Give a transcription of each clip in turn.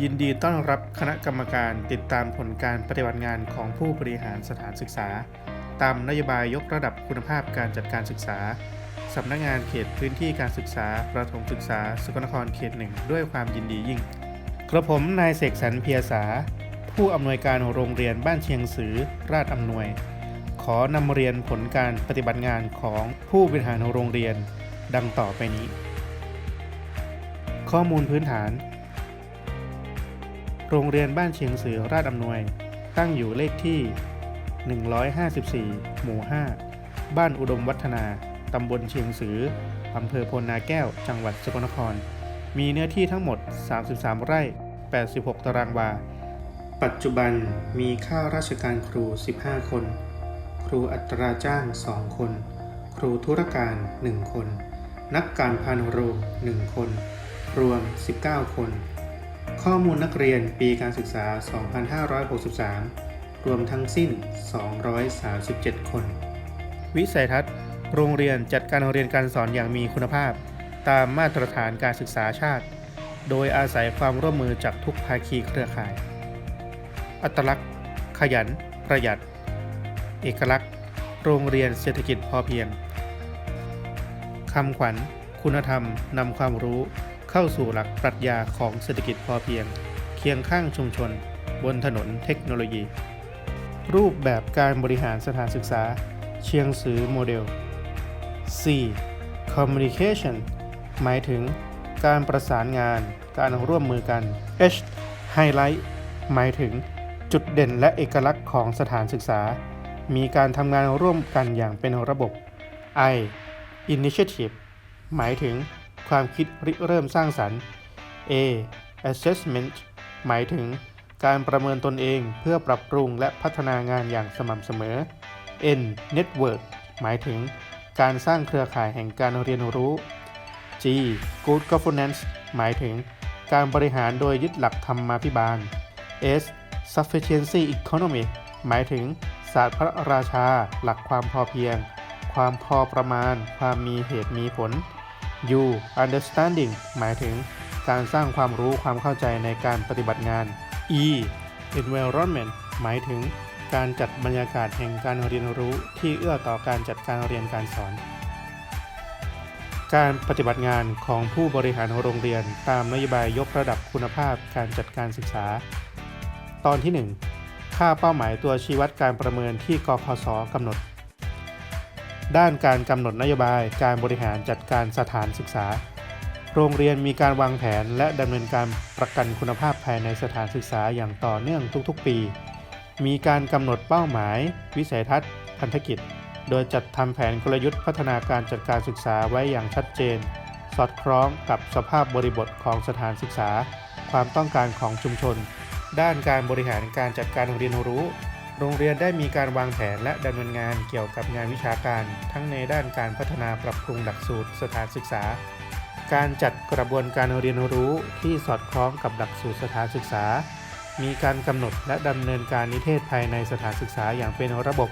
ยินดีต้อนรับคณะกรรมการติดตามผลการปฏิบัติงานของผู้บริหารสถานศึกษา ตามนโยบายยกระดับคุณภาพการจัดการศึกษา สำนักงานเขตพื้นที่การศึกษา ประถมศึกษา สกลนครเขตหนึ่งด้วยความยินดียิ่ง กระผมนายเสกสรรเพียสาผู้อำนวยการโรงเรียนบ้านเชียงสือ ราชอำนวย ขอนำเรียนผลการปฏิบัติงานของผู้บริหารโรงเรียน ดังต่อไปนี้ ข้อมูลพื้นฐาน โรงเรียนบ้านเชียงสือราชอำนวย ตั้งอยู่เลขที่ 154 หมู่ 5 บ้านอุดมวัฒนา ตำบลเชียงสืออำเภอพลนาแก้ว จังหวัดสกลนคร มีเนื้อที่ทั้งหมด 33 ไร่ 86 ตารางวา ปัจจุบันมีข้าราชการครู 15 คน ครูอัตราจ้าง 2 คน ครูธุรการ 1 คน นักการพานโรง 1 คน รวม 19 คน ข้อมูลนักเรียนปีการศึกษา 2563 รวมทั้งสิ้น 237 คน วิสัยทัศน์ โรงเรียนจัดการเรียนการสอนอย่างมีคุณภาพ ตามมาตรฐานการศึกษาชาติ โดยอาศัยความร่วมมือจากทุกภาคีเครือข่าย อัตลักษณ์ ขยัน ประหยัด เอกลักษณ์ โรงเรียนเศรษฐกิจพอเพียงคำขวัญ คุณธรรมนำความรู้ เข้าสู่หลักปรัชญาของเศรษฐกิจพอเพียง เคียงข้างชุมชน บนถนนเทคโนโลยี รูปแบบการบริหารสถานศึกษา เชียงสือโมเดล C communication หมายถึงการประสานงาน การร่วมมือกัน H highlight หมายถึงจุดเด่นและเอกลักษณ์ของสถานศึกษา มีการทำงานร่วมกันอย่างเป็นระบบ I initiative หมายถึง ความคิดริเริ่มสร้างสรรค์ A assessment หมายถึงการประเมินตนเองเพื่อปรับปรุงและพัฒนางานอย่างสม่ำเสมอ N network หมายถึงการสร้างเครือข่ายแห่งการเรียนรู้ G good governance หมายถึงการบริหารโดยยึดหลักธรรมาภิบาล S sufficiency economy หมายถึงศาสตร์พระราชา หลักความพอเพียง ความพอประมาณ ความมีเหตุมีผล U understanding หมายถึงการสร้างความรู้ความเข้าใจในการปฏิบัติงาน E environment หมายถึงการจัดบรรยากาศแห่งการเรียนรู้ที่เอื้อต่อการจัดการเรียนการสอน การปฏิบัติงานของผู้บริหารโรงเรียนตามนโยบายยกระดับคุณภาพการจัดการศึกษา ตอนที่ 1 ค่าเป้าหมายตัวชี้วัดการประเมินที่กพศกำหนด ด้านการกำหนดนโยบายการบริหารจัดการสถานศึกษา โรงเรียนมีการวางแผนและดำเนินการประกันคุณภาพภายในสถานศึกษาอย่างต่อเนื่องทุกๆ ปี มีการกำหนดเป้าหมาย วิสัยทัศน์ พันธกิจ โดยจัดทำแผนกลยุทธ์พัฒนาการจัดการศึกษาไว้อย่างชัดเจน สอดคล้องกับสภาพบริบทของสถานศึกษา ความต้องการของชุมชน ด้านการบริหารการจัดการเรียนรู้ โรงเรียนได้มีการวางแผนและดำเนินงานเกี่ยวกับงานวิชาการ ทั้งในด้านการพัฒนาปรับปรุงหลักสูตรสถานศึกษา การจัดกระบวนการเรียนรู้ที่สอดคล้องกับหลักสูตรสถานศึกษา มีการกำหนดและดำเนินการนิเทศภายในสถานศึกษาอย่างเป็นระบบ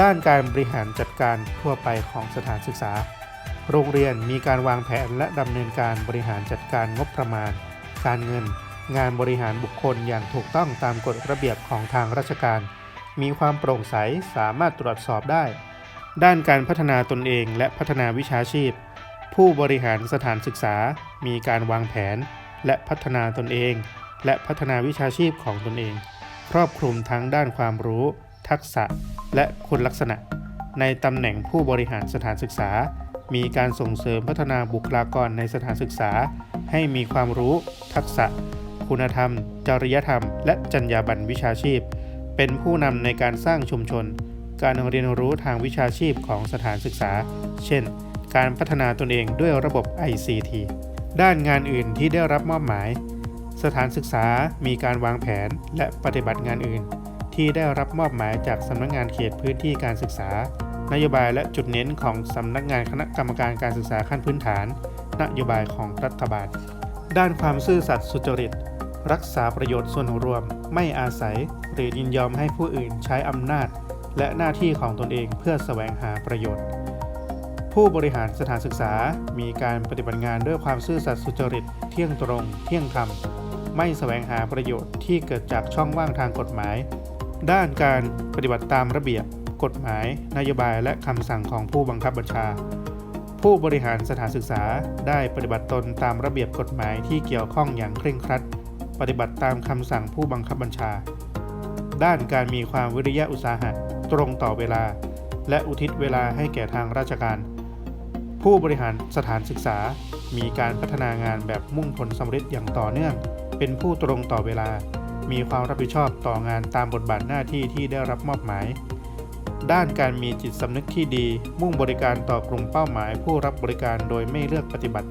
ด้านการบริหารจัดการทั่วไปของสถานศึกษา โรงเรียนมีการวางแผนและดำเนินการบริหารจัดการงบประมาณ การเงิน งานบริหารบุคคลอย่างถูกต้องตามกฎระเบียบของทางราชการ มีความโปร่งใสสามารถตรวจสอบได้ ด้านการพัฒนาตนเองและพัฒนาวิชาชีพ ผู้บริหารสถานศึกษา มีการวางแผน และพัฒนาตนเอง และพัฒนาวิชาชีพของตนเอง ครอบคลุมทั้งด้านความรู้ ทักษะ และคุณลักษณะ ในตำแหน่งผู้บริหารสถานศึกษา มีการส่งเสริมพัฒนาบุคลากรในสถานศึกษา ให้มีความรู้ ทักษะ คุณธรรม จริยธรรม และจรรยาบรรณวิชาชีพ เป็นผู้นำในการสร้างชุมชน การเรียนรู้ทางวิชาชีพของสถานศึกษา เช่น การพัฒนาตนเองด้วยระบบ ICT ด้านงานอื่นที่ได้รับมอบหมาย สถานศึกษามีการวางแผนและปฏิบัติงานอื่น ที่ได้รับมอบหมายจากสำนักงานเขตพื้นที่การศึกษา นโยบายและจุดเน้นของสำนักงานคณะกรรมการการศึกษาขั้นพื้นฐาน นโยบายของรัฐบาล ด้านความซื่อสัตย์สุจริต รักษาประโยชน์ส่วนรวม ไม่อาศัย หรือยินยอมให้ผู้อื่นใช้อำนาจ และหน้าที่ของตนเองเพื่อแสวงหาประโยชน์ ผู้บริหารสถานศึกษา มีการปฏิบัติงานด้วยความซื่อสัตย์สุจริต เที่ยงตรง เที่ยงธรรม ไม่แสวงหาประโยชน์ที่เกิดจากช่องว่างทางกฎหมาย ด้านการปฏิบัติตามระเบียบ กฎหมาย นโยบาย และคำสั่งของผู้บังคับบัญชาผู้บริหารสถานศึกษาได้ปฏิบัติตนตามระเบียบกฎหมายที่เกี่ยวข้องอย่างเคร่งครัด ปฏิบัติตามคำสั่งผู้บังคับบัญชา ด้านการมีความวิริยะอุตสาหะตรงต่อเวลา และอุทิศเวลาให้แก่ทางราชการ ผู้บริหารสถานศึกษา มีการพัฒนางานแบบมุ่งผลสำเร็จอย่างต่อเนื่อง เป็นผู้ตรงต่อเวลา มีความรับผิดชอบต่องานตามบทบาทหน้าที่ที่ได้รับมอบหมาย ด้านการมีจิตสำนึกที่ดี มุ่งบริการต่อกลุ่มเป้าหมาย ผู้รับบริการโดยไม่เลือกปฏิบัติ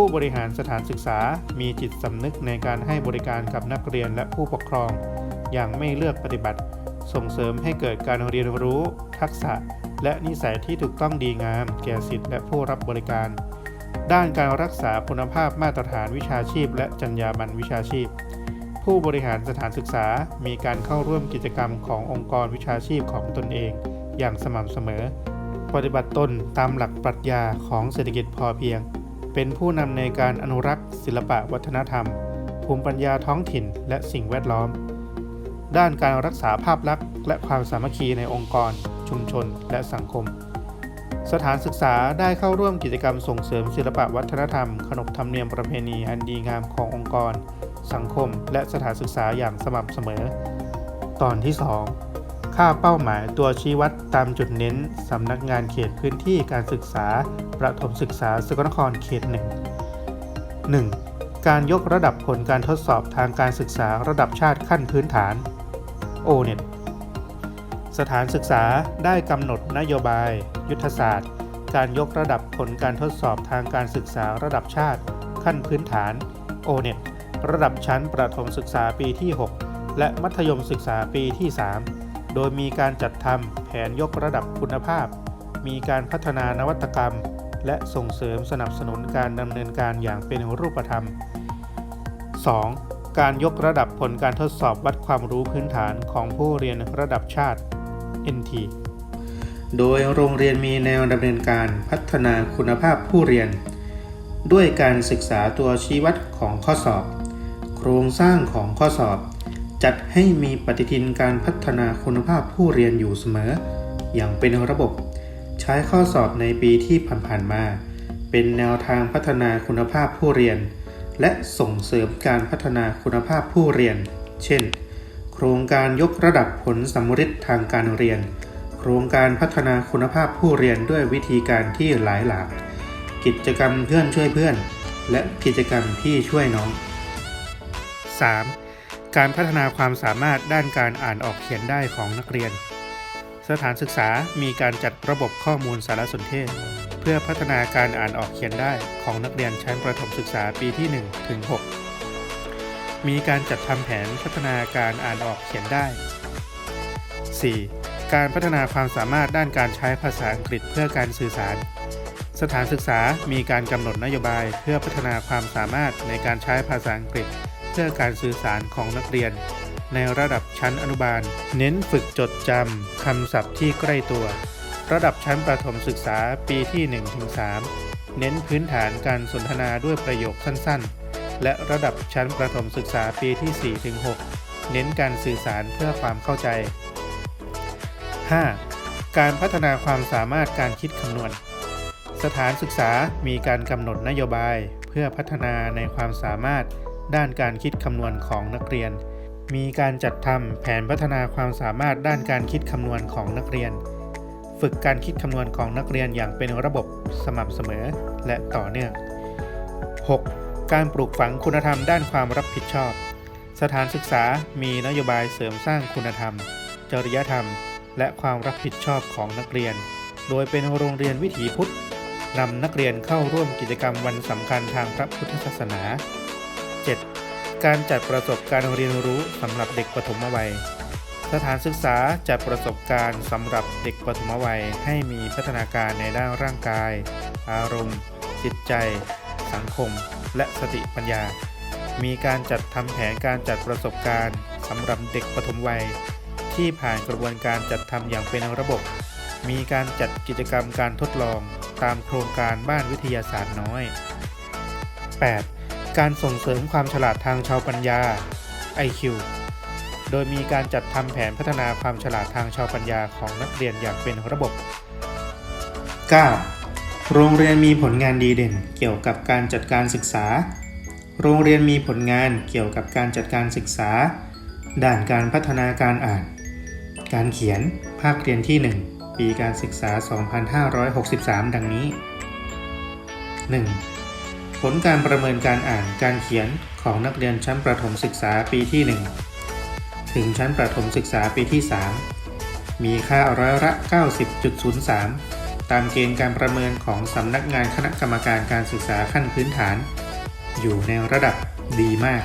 ผู้บริหารสถานศึกษามีจิตสำนึกในการให้บริการกับนักเรียนและผู้ปกครอง อย่างไม่เลือกปฏิบัติ ส่งเสริมให้เกิดการเรียนรู้ ทักษะ และนิสัยที่ถูกต้องดีงาม แก่สิทธิและผู้รับบริการ ด้านการรักษาคุณภาพมาตรฐานวิชาชีพ และจรรยาบรรณวิชาชีพ ผู้บริหารสถานศึกษามีการเข้าร่วมกิจกรรมขององค์กรวิชาชีพของตนเอง อย่างสม่ำเสมอ ปฏิบัติตนตามหลักปรัชญาของเศรษฐกิจพอเพียง เป็นผู้นำในการอนุรักษ์ ศิลปะวัฒนธรรม ภูมิปัญญาท้องถิ่น และสิ่งแวดล้อม ด้านการรักษาภาพลักษณ์และความสามัคคีในองค์กร ชุมชน และสังคม สถานศึกษาได้เข้าร่วมกิจกรรมส่งเสริมศิลปะวัฒนธรรม ขนบธรรมเนียมประเพณีอันดีงามขององค์กร สังคม และสถานศึกษาอย่างสม่ำเสมอ ตอนที่ 2 ค่าเป้าหมายตัวชี้วัดตามจุดเน้น สำนักงานเขตพื้นที่การศึกษา ประถมศึกษาสกลนครเขต 1 1. การยกระดับผลการทดสอบทางการศึกษาระดับชาติขั้นพื้นฐาน O-NET สถานศึกษาได้กำหนดนโยบาย ยุทธศาสตร์ การยกระดับผลการทดสอบทางการศึกษาระดับชาติ ขั้นพื้นฐาน O-NET ระดับชั้นประถมศึกษาปีที่ 6 และมัธยมศึกษาปีที่ 3 โดยมีการจัดทำแผนยกระดับคุณภาพ มีการพัฒนานวัตกรรม และส่งเสริมสนับสนุนการดำเนินการอย่างเป็นรูปธรรม 2. การยกระดับผลการทดสอบวัดความรู้พื้นฐานของผู้เรียนระดับชาติ NT โดยโรงเรียนมีแนวดำเนินการพัฒนาคุณภาพผู้เรียน ด้วยการศึกษาตัวชี้วัดของข้อสอบ โครงสร้างของข้อสอบ จัดให้มีปฏิทินการพัฒนาคุณภาพผู้เรียนอยู่เสมอ อย่างเป็นระบบ ใช้ข้อสอบในปีที่ผ่านๆมา เป็นแนวทางพัฒนาคุณภาพผู้เรียน และส่งเสริมการพัฒนาคุณภาพผู้เรียน เช่น โครงการยกระดับผลสำเร็จทางการเรียน โครงการพัฒนาคุณภาพผู้เรียนด้วยวิธีการที่หลายหลาก กิจกรรมเพื่อนช่วยเพื่อน และกิจกรรมพี่ช่วยน้อง 3. การพัฒนาความสามารถด้านการอ่านออกเขียนได้ของนักเรียน สถานศึกษามีการจัดระบบข้อมูลสารสนเทศ เพื่อพัฒนาการอ่านออกเขียนได้ของนักเรียนชั้นประถมศึกษาปีที่1ถึง6มีการจัดทำแผนพัฒนาการอ่านออกเขียนได้ 4. การพัฒนาความสามารถด้านการใช้ภาษาอังกฤษเพื่อการสื่อสาร สถานศึกษามีการกำหนดนโยบายเพื่อพัฒนาความสามารถในการใช้ภาษาอังกฤษ เพื่อการสื่อสารของนักเรียน ในระดับชั้นอนุบาล เน้นฝึกจดจำคำศัพท์ที่ใกล้ตัว ระดับชั้นประถมศึกษาปีที่ 1-3 เน้นพื้นฐานการสนทนาด้วยประโยคสั้นๆ และระดับชั้นประถมศึกษาปีที่ 4-6 เน้นการสื่อสารเพื่อความเข้าใจ 5. การพัฒนาความสามารถการคิดคำนวณ สถานศึกษามีการกำหนดนโยบาย เพื่อพัฒนาในความสามารถ ด้านการคิดคำนวณของนักเรียน มีการจัดทำแผนพัฒนาความสามารถด้านการคิดคำนวณของนักเรียน ฝึกการคิดคำนวณของนักเรียนอย่างเป็นระบบสม่ำเสมอและต่อเนื่อง 6. การปลูกฝังคุณธรรมด้านความรับผิดชอบ สถานศึกษามีนโยบายเสริมสร้างคุณธรรม จริยธรรม และความรับผิดชอบของนักเรียน โดยเป็นโรงเรียนวิถีพุทธนำนักเรียนเข้าร่วมกิจกรรมวันสำคัญทางพระพุทธศาสนา 7. การจัดประสบการณ์เรียนรู้สำหรับเด็กปฐมวัย สถานศึกษาจัดประสบการณ์สำหรับเด็กปฐมวัยให้มีพัฒนาการในด้านร่างกาย อารมณ์ จิตใจ สังคม และสติปัญญา มีการจัดทำแผนการจัดประสบการณ์สำหรับเด็กปฐมวัย ที่ผ่านกระบวนการจัดทำอย่างเป็นระบบ มีการจัดกิจกรรมการทดลองตามโครงการบ้านวิทยาศาสตร์น้อย 8. การส่งเสริมความฉลาดทางชาวปัญญา IQ โดยมีการจัดทำแผนพัฒนาความฉลาดทางชาวปัญญาของนักเรียนอย่างเป็นระบบ 9. โรงเรียนมีผลงานดีเด่นเกี่ยวกับการจัดการศึกษา โรงเรียนมีผลงานเกี่ยวกับการจัดการศึกษาด้านการพัฒนาการอ่าน การเขียน ภาคเรียนที่ 1 ปีการศึกษา 2563 ดังนี้ 1. ผลการประเมินการอ่านการเขียนของนักเรียนชั้นประถมศึกษาปีที่ 1 ถึงชั้นประถมศึกษาปีที่ 3 มีค่าร้อยละ 90.03 ตามเกณฑ์การประเมินของสำนักงานคณะกรรมการการศึกษาขั้นพื้นฐาน อยู่ในระดับดีมาก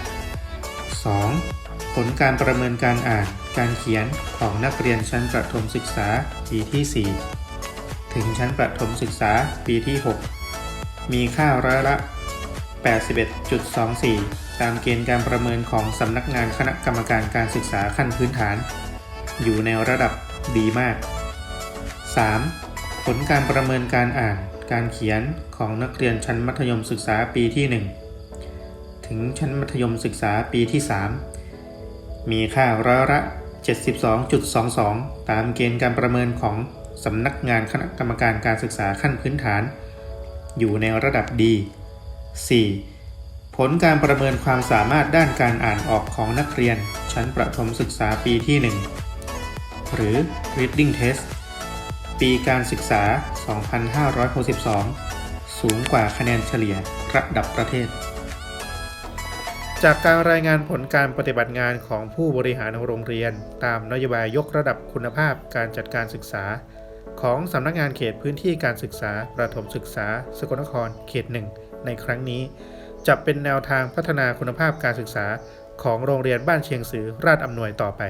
2. ผลการประเมินการอ่านการเขียนของนักเรียนชั้นประถมศึกษาปีที่ 4 ถึงชั้นประถมศึกษาปีที่ 6 มีค่าร้อยละ 81.24 ตามเกณฑ์การประเมินของสำนักงานคณะกรรมการการศึกษาขั้นพื้นฐาน อยู่ในระดับดีมาก 3. ผลการประเมินการอ่าน การเขียนของนักเรียนชั้นมัธยมศึกษาปีที่ 1 ถึงชั้นมัธยมศึกษาปีที่ 3 มีค่าร้อยละ 72.22 ตามเกณฑ์การประเมินของสำนักงานคณะกรรมการการศึกษาขั้นพื้นฐาน อยู่ในระดับดี 4. ผลการประเมินความสามารถด้านการอ่านออกของนักเรียน ชั้นประถมศึกษาปีที่ 1 หรือ Reading Test ปีการศึกษา 2562 สูงกว่าคะแนนเฉลี่ยระดับประเทศ จากการรายงานผลการปฏิบัติงานของผู้บริหารโรงเรียน ตามนโยบายยกระดับคุณภาพการจัดการศึกษา ของสำนักงานเขตพื้นที่การศึกษา ประถมศึกษา สกลนคร เขตหนึ่ง ในครั้งนี้ จะเป็นแนวทางพัฒนาคุณภาพการศึกษาของโรงเรียนบ้านเชียงสือราชอำนวยต่อไป